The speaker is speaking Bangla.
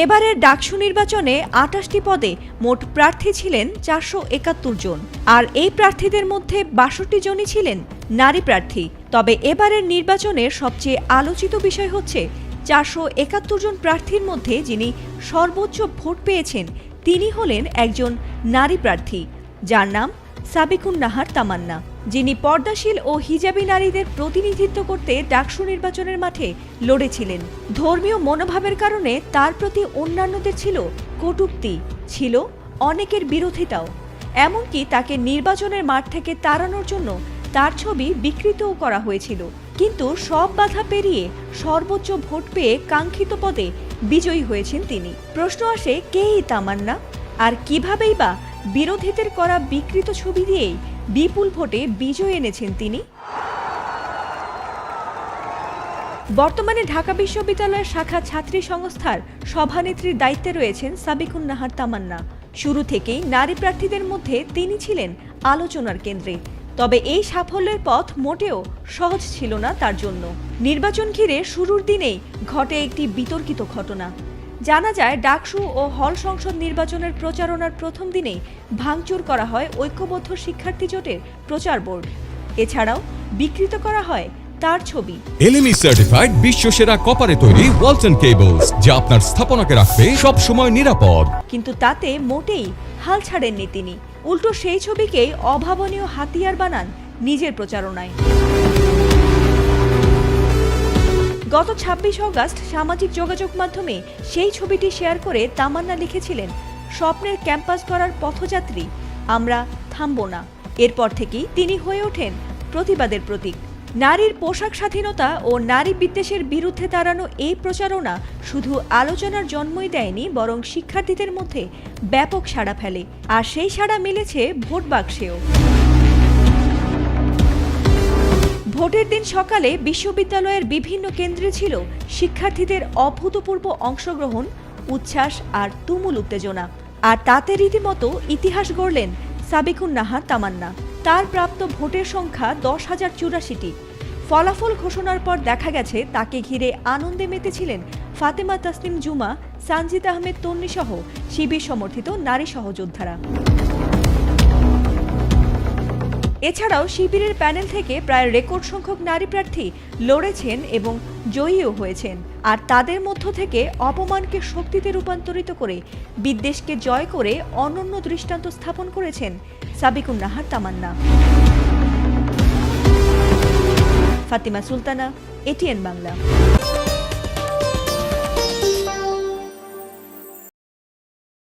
এবারের ডাকসু নির্বাচনে আটাশটি পদে মোট প্রার্থী ছিলেন চারশো একাত্তর জন। আর এই প্রার্থীদের মধ্যে বাষট্টি জনই ছিলেন নারী প্রার্থী। তবে এবারের নির্বাচনের সবচেয়ে আলোচিত বিষয় হচ্ছে, চারশো একাত্তর জন প্রার্থীর মধ্যে যিনি সর্বোচ্চ ভোট পেয়েছেন, তিনি হলেন একজন নারী প্রার্থী, যার নাম সাবিকুন নাহার তামান্না। যিনি পর্দাশীল ও হিজাবি নারীদের প্রতিনিধিত্ব করতে ডাকসু নির্বাচনের মাঠে লড়েছিলেন। ধর্মীয় মনোভাবের কারণে তার প্রতি অন্যান্যদের ছিল কটূক্তি, ছিল অনেকের বিরোধিতাও। এমনকি তাকে নির্বাচনের মাঠ থেকে তাড়ানোর জন্য তার ছবি বিকৃতও করা হয়েছিল। কিন্তু সব বাধা পেরিয়ে সর্বোচ্চ ভোট পেয়ে কাঙ্ক্ষিত পদে বিজয়ী হয়েছেন তিনি। প্রশ্ন আসে, কে তামান্না? আর কিভাবেই বা বিরোধীদের করা বিকৃত ছবি দিয়েই বিপুল ভোটে বিজয় এনেছেন তিনি। বর্তমানে ঢাকা বিশ্ববিদ্যালয়ের শাখা ছাত্রী সংস্থার সভানেত্রীর দায়িত্বে রয়েছেন সাবিকুন নাহার তামান্না। শুরু থেকেই নারী প্রার্থীদের মধ্যে তিনি ছিলেন আলোচনার কেন্দ্রে। তবে এই সাফল্যের পথ মোটেও সহজ ছিল না তার জন্য। নির্বাচন ঘিরে শুরুর দিনেই ঘটে একটি বিতর্কিত ঘটনা। জানা যায় ডাকসু ও হল সংসদ নির্বাচনের প্রচারণার প্রথম দিনেই ভাঙচুর করা হয় ঐক্যবদ্ধ শিক্ষার্থী জোটের প্রচার বোর্ড। এছাড়াও বিকৃত করা হয় তার ছবি। এলএমই সার্টিফাইড বিশ্ব সেরা কপারে তৈরি ওয়ালটন কেবলস যা আপনার স্থাপনাকে রাখবে সব সময় নিরাপদ। কিন্তু তাতে মোটেই হাল ছাড়েননি তিনি। উল্টো সেই ছবিকেই অভাবনীয় হাতিয়ার বানান নিজের প্রচারণায়। গত ছাব্বিশ অগস্ট সামাজিক যোগাযোগ মাধ্যমে সেই ছবিটি শেয়ার করে তামান্না লিখেছিলেন, স্বপ্নের ক্যাম্পাস করার পথযাত্রী, আমরা থামব না। এরপর থেকেই তিনি হয়ে ওঠেন প্রতিবাদের প্রতীক। নারীর পোশাক স্বাধীনতা ও নারী বিদ্বেষের বিরুদ্ধে দাঁড়ানো এই প্রচারণা শুধু আলোচনার জন্মই দেয়নি, বরং শিক্ষার্থীদের মধ্যে ব্যাপক সাড়া ফেলে। আর সেই সাড়া মিলেছে ভোট বাক্সেও ভোটের দিন সকালে বিশ্ববিদ্যালয়ের বিভিন্ন কেন্দ্রে ছিল শিক্ষার্থীদের অভূতপূর্ব অংশগ্রহণ, উচ্ছ্বাস আর তুমুল উত্তেজনা। আর তাতে রীতিমতো ইতিহাস গড়লেন সাবিকুন নাহার তামান্না। তার প্রাপ্ত ভোটের সংখ্যা দশ হাজার চুরাশিটি। ফলাফল ঘোষণার পর দেখা গেছে, তাকে ঘিরে আনন্দে মেতেছিলেন ফাতেমা তাসনিম জুমা, সানজিদ আহমেদ তন্নি সহ শিবির সমর্থিত নারী সহযোদ্ধারা। এছাড়াও শিবিরের প্যানেল থেকে প্রায় রেকর্ড সংখ্যক নারী প্রার্থী লড়েছেন এবং জয়ীও হয়েছেন। আর তাদের মধ্য থেকে অপমানকে শক্তিতে রূপান্তরিত করে বিদ্বেষকে জয় করে অনন্য দৃষ্টান্ত স্থাপন করেছেন সাবিকুন নাহার তামান্না। ফাতিমা সুলতানা, এটিএন বাংলা।